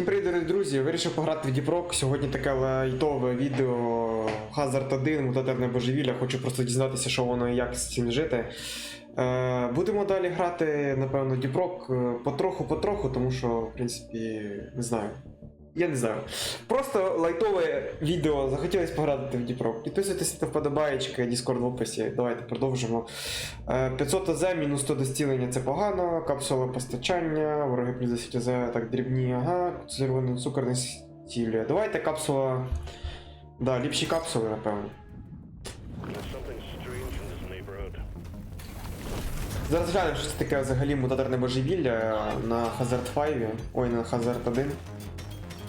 Всім привіт, дорогі друзі! Вирішив пограти в Діпрок. Сьогодні таке лайтове відео Hazard 1, мутатерне божевілля. Хочу просто дізнатися, що воно і як з цим жити. Е, будемо далі грати, напевно, Діпрок е, потроху-потроху, тому що, в принципі, не знаю. Я не знаю. Просто лайтове відео. Захотілося пограти в Діпрок. Підписуйтесь, ставте вподобаєчки, Discord в описі. Давайте продовжимо. Е, 500 АЗ, мінус 100 до стілення це погано. Капсула постачання, вороги плюс 10 АЗ, так, дрібні, ага. Червоний цукор не стілює. Давайте капсула. Да, ліпші капсули, напевно. Зараз глянемо, що це таке взагалі мутаторне божевілля на Hazard 5. Ой, на Hazard 1.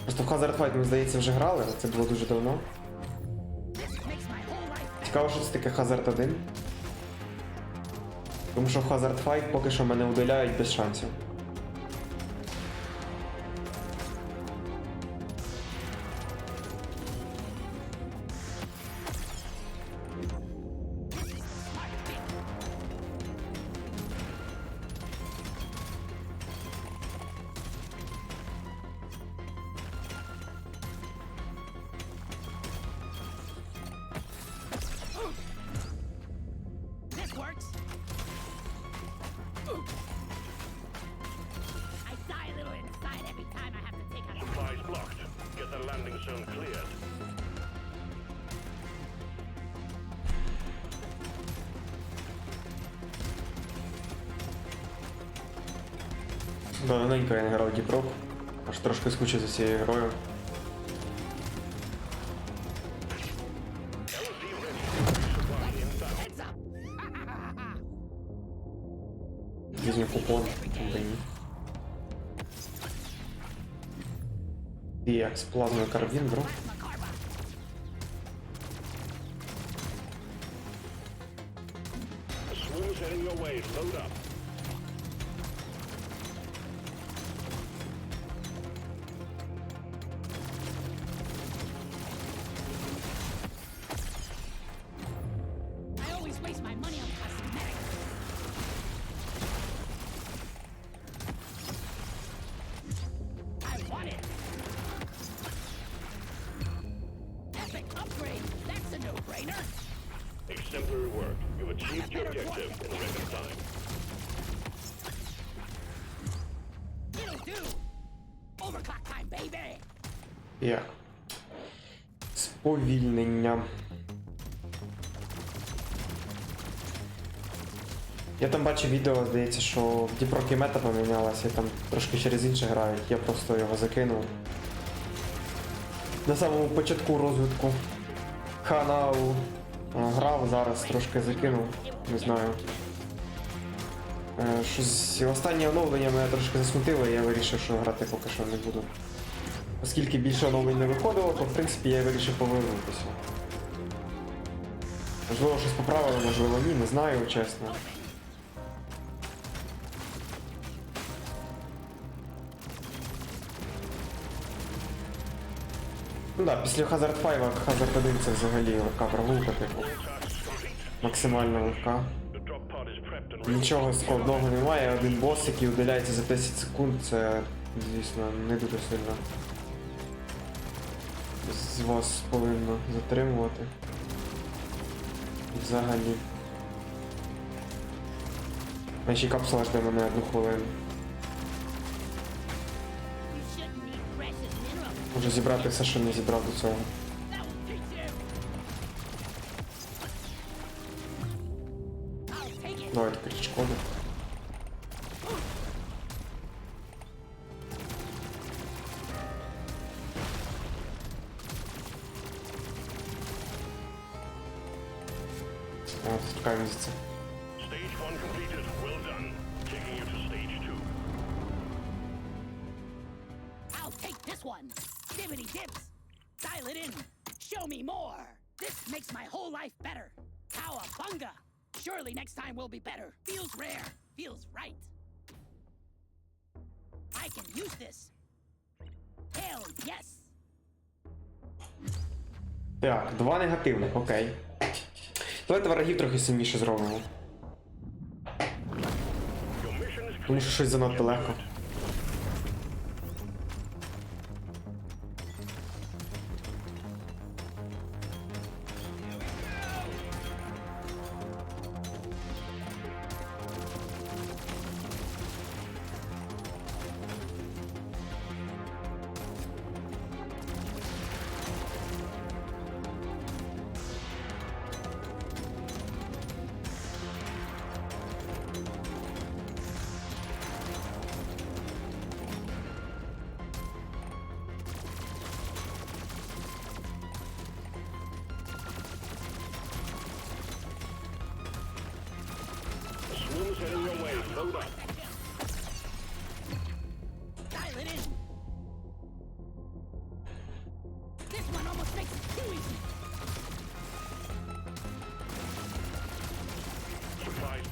Просто в Hazard Fight, мені здається, вже грали, це було дуже давно. Цікаво, що це таке Hazard 1. Тому що в Hazard Fight поки що мене удаляють без шансів. Давненько я не грав в Діпрок. Аж трошки скучив за цією грою. heads up. Візьму купон. чому б і ні. DX, плазмовий карабін, бро. The swarm's heading your way. Load up. No-brainer. Exemplary work. You've achieved your objective in record time. It'll do. Overclock time, baby. Як? Сповільнення. Я там бачив відео, здається, що в Діпрокі мета помінялася, там трошки через інше грають. Я просто його закинув. На самому початку розвитку каналу е, грав, зараз трошки закинув, не знаю. Е, Щось останнє оновлення мене трошки засмутило, і я вирішив, що грати поки що не буду. Оскільки більше оновлень не виходило, то в принципі я вирішив повернутися. Можливо, щось поправили, можливо ні, не знаю, чесно. Ну да, після Hazard 5 Hazard 1 це взагалі легка прогулка, типу. Максимально легка. Нічого складного немає, один бос, який удаляється за 10 секунд, це, звісно, не дуже сильно. З вас повинно затримувати. Взагалі. Ще капсула жде мене одну хвилину. Можу зібрати все, що не зібрав до цього. That will Dibbity dips. Dial it in. Show me more. This makes my whole life better. Cowabunga. Surely next time will be better. Feels rare. Feels right. I can use this. Hell yes. Так, два негативних, окей. Давайте ворогів трохи сильніше зробимо. Тому що щось занадто легко.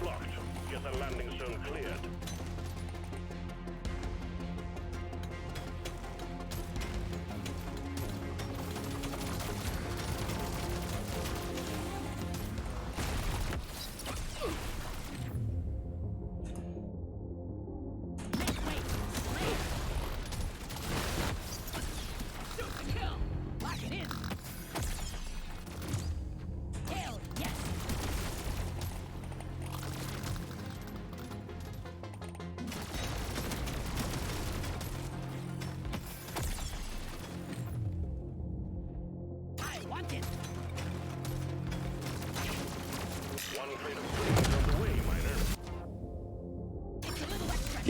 blocked. Get the landing zone cleared.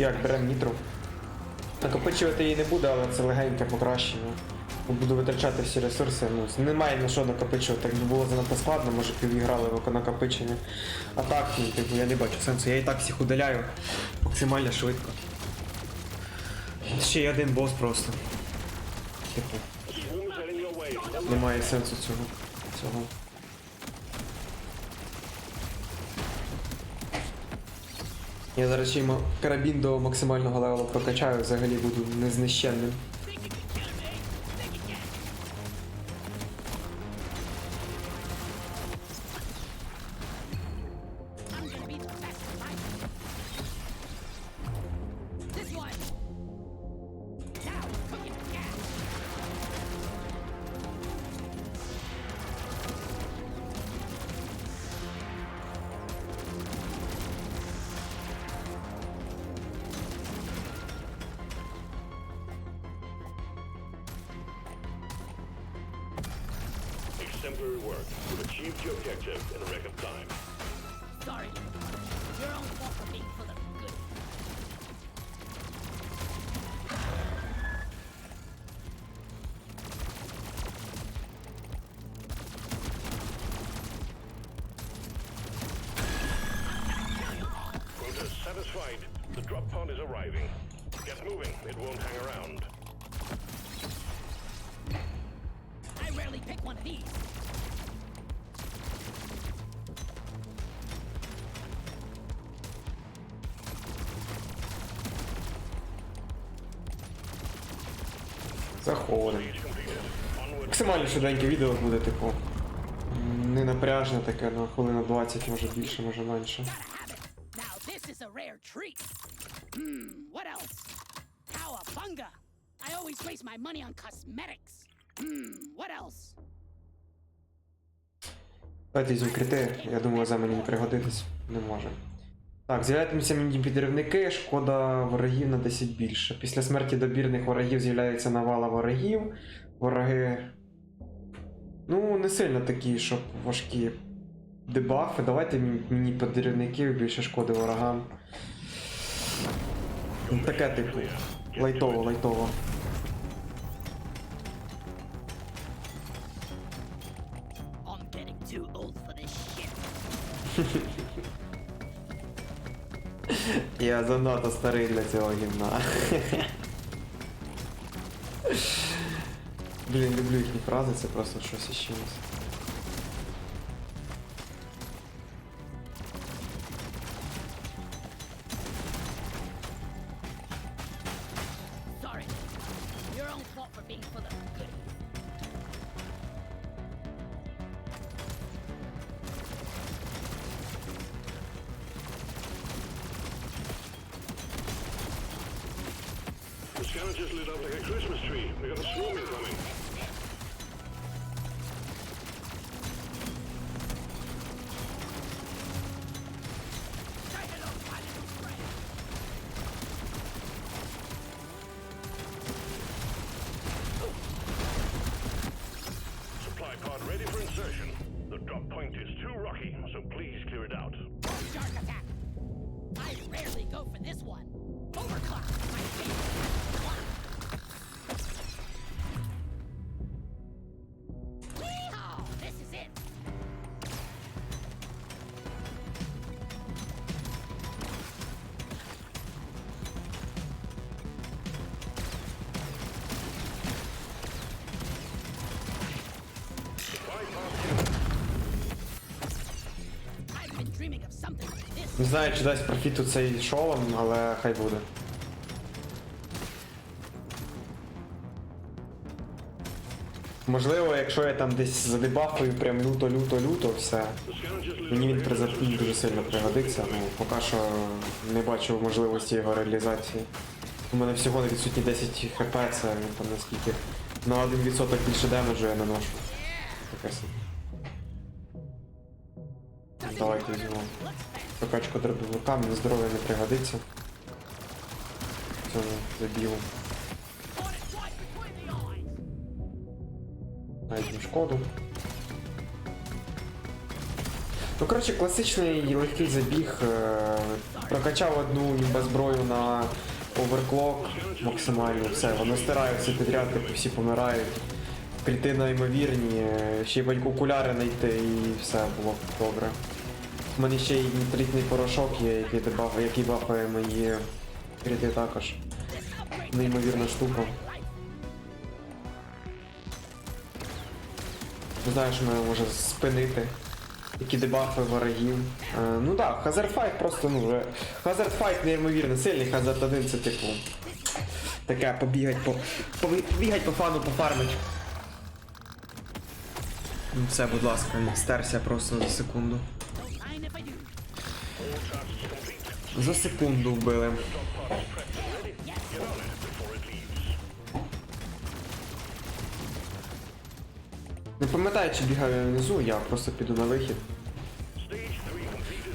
Як беремо нітро. Накопичувати її не буде, але це легеньке покращення. Буду витрачати всі ресурси. Ну, немає на що накопичувати. Якби було занадто складно, може півіграли в накопичення. А так, ну, типу, я не бачу сенсу. Я і так всіх удаляю максимально швидко. Ще й один бос просто. Типу, немає сенсу цього. цього. Я зараз ще карабін до максимального левела прокачаю, взагалі буду незнищенним. Exemplary work. You've achieved your objective in a record time. Sorry. Your own fault for being full of Onward. Максимально швиденьке відео буде, типу. Не напряжне таке, на хвилина 20, може більше, може менше. Hmm! I always waste my money on cosmetics. Hmm, what else? Давайте візьму крити, я думаю, за мені не пригодитись. Не може. Так, з'являються мені підривники, шкода ворогів на 10 більше. Після смерті добірних ворогів з'являється навала ворогів. Вороги. Ну, не сильно такі, щоб важкі дебафи. Давайте мені- мені підривників більше шкоди ворогам. Таке типу. Лайтово, лайтово. I'm getting too old for this shit. Я занадто старий для цього гімна. Блін, люблю їхні фрази, це просто щось із чимось. Sorry. Your own fault for being full of The just lit up like a Christmas tree. We got a swarm incoming. Supply pod ready for insertion. The drop point is too rocky, so please clear it out. Shark attack. I rarely go for this one. Overclock, my favorite знаю, чи дасть профіту цей шолом, але хай буде. Можливо, якщо я там десь задебафую прям люто-люто-люто все, мені він like при Christmas дуже сильно пригодиться, ну поки що не бачу можливості його реалізації. У мене всього на відсутні 10 хп, це ну, там наскільки на 1% більше демеджу я наношу. Таке собі. Давайте візьмемо. Прокачку дробовика, мені здоров'я не пригодиться. Цьому забігу. Навіть шкоду. Ну, коротше, класичний легкий забіг. е, Прокачав одну імбезброю на оверклок максимально, все, воно стирає все підряд, типу всі помирають. Кріти неймовірні, е, ще й батьку окуляри знайти і все було добре. У мене ще й нітритний порошок є, який, дебаф, який бафає мої кріти також. Неймовірна штука. Що мене може спинити. Які дебафи ворогів. Е, ну так, да, Hazard Fight просто, ну вже. Hazard Fight неймовірно сильний, Hazard 1 це типу. Таке побігать по. Побігать по фану, пофармить. Ну все, будь ласка, стерся просто за секунду. За секунду вбили. Не пам'ятаю, чи бігаю внизу, я просто піду на вихід.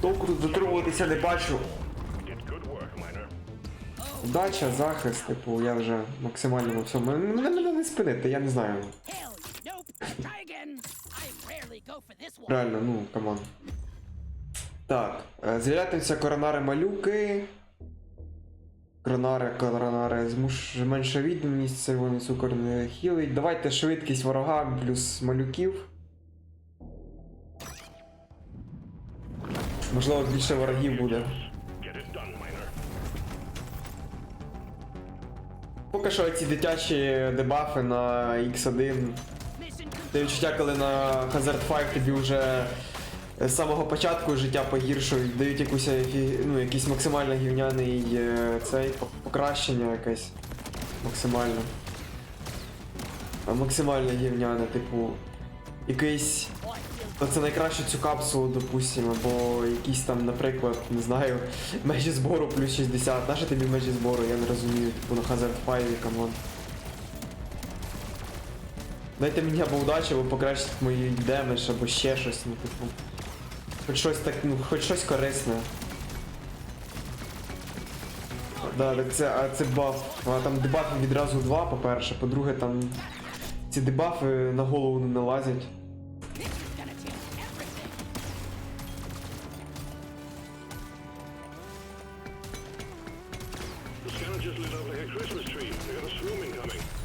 Толку тут затримуватися не бачу. Удача, захист, типу, я вже максимально на всьому. Мене, мене, не спинити, я не знаю. Реально, ну, камон. Так, е, з'являються коронари малюки. Коронари, коронари, змуш менша відмінність, це вони цукор не хілить. Давайте швидкість ворога плюс малюків. Можливо, більше ворогів буде. Поки що ці дитячі дебафи на X1. Mission Те відчуття, коли на Hazard 5 тобі вже з самого початку життя погіршують, дають якусь ну, якийсь максимально гівняний е, цей покращення якесь. Максимально. Максимально гівняне, типу. Якийсь. Oh, Та це найкраще цю капсулу, допустимо, або якийсь там, наприклад, не знаю, межі збору плюс 60. Наша тобі межі збору, я не розумію, типу на Hazard 5, камон. Дайте мені або удачу, або покращити мої демедж, або ще щось, ну типу. Хоч щось так, ну, хоч щось корисне. Да, так це, а це баф. А там дебафів відразу два, по-перше, по-друге, там ці дебафи на голову не налазять. Christmas tree. We got a swarm incoming.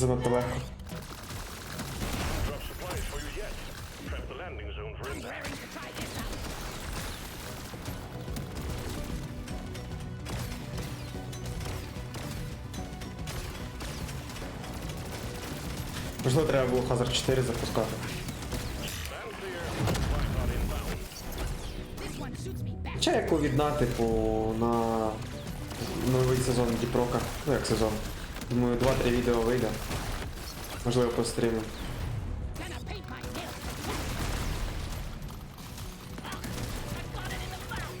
this out. Можливо, треба було Hazard 4 запускати. Хоча як відна, типу, на новий сезон Діпрока. Ну як сезон. Думаю, 2-3 відео вийде. Можливо, по стріму. Gonna paint my nails. I got it in the mouth.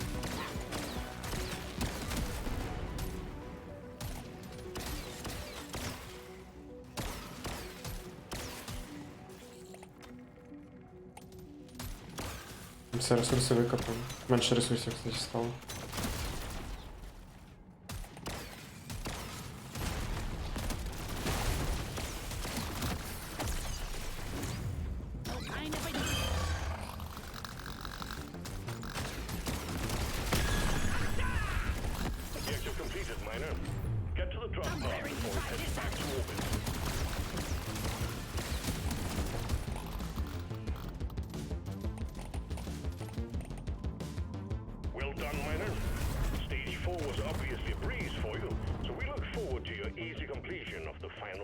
Все ресурси викопали. Менше ресурсів, кстати, стало.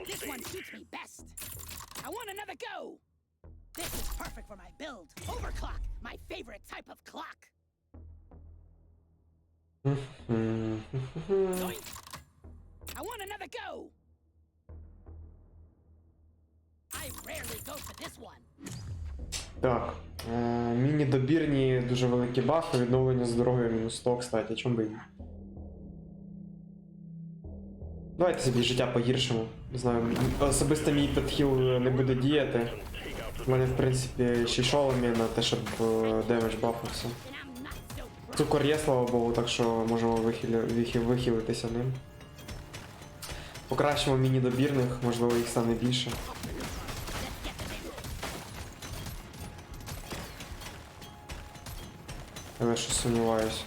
This one stage. suits me best. I want another go. This is perfect for my build. Overclock, my favorite type of clock. I want another go. I rarely go for this one. Так. Е, міні-добірні, дуже великі бафи, відновлення здоров'я мінус 100, кстати, чому би і Давайте собі життя погіршимо. Не знаю, особисто мій підхил не буде діяти. У мене, в принципі, ще шоломі на те, щоб демедж proud. Цукор є, слава Богу, так що можемо вихилитися ним. Покращимо міні-добірних, можливо, їх стане більше. Але щось сумніваюсь.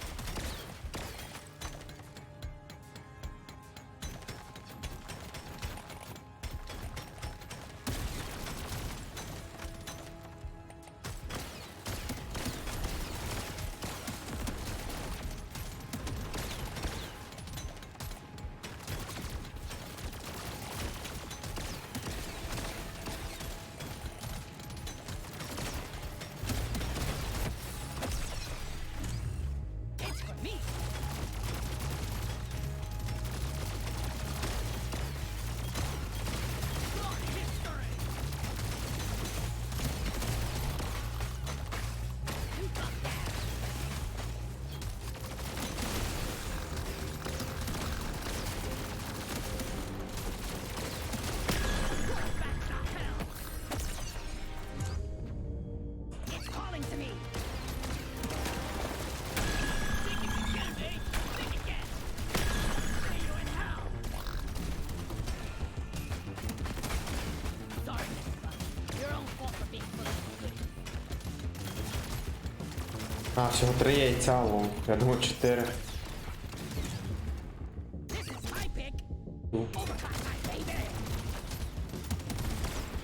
А, всього три яйця, лол. Я думаю, чотири.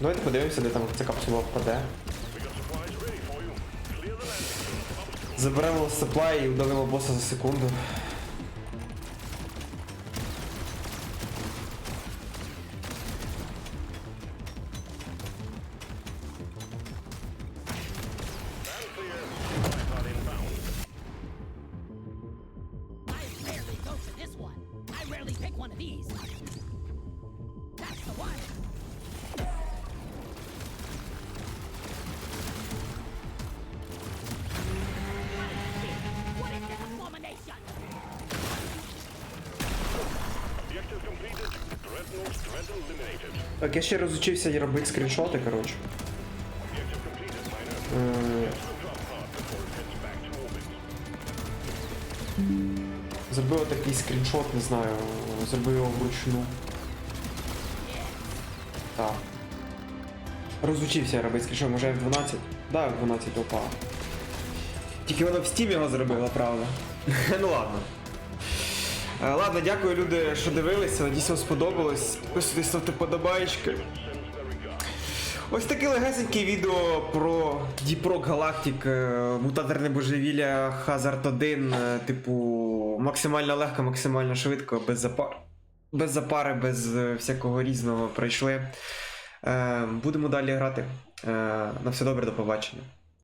Давайте подивимося, де там ця капсула впаде. Заберемо supply і вдавимо боса за секунду. Так, я ще розучився і робити скріншоти, коротше. Е. Зробив такий скріншот, не знаю, зробив його вручну. Так. Розучився я робити скріншот, може F12? Да, F12 опа. Тільки воно в Steam його зробило, правда. ну ладно. Е, Ладно, дякую, люди, що дивилися. Надіюсь, вам сподобалось. Підписуйтесь, ставте подобаєчки. Ось таке легесеньке відео про Rock Galactic, е, мутаторне божевілля, Hazard 1, е, типу, максимально легко, максимально швидко, без запар. Без запари, без всякого різного пройшли. Будемо далі грати. На все добре, до побачення.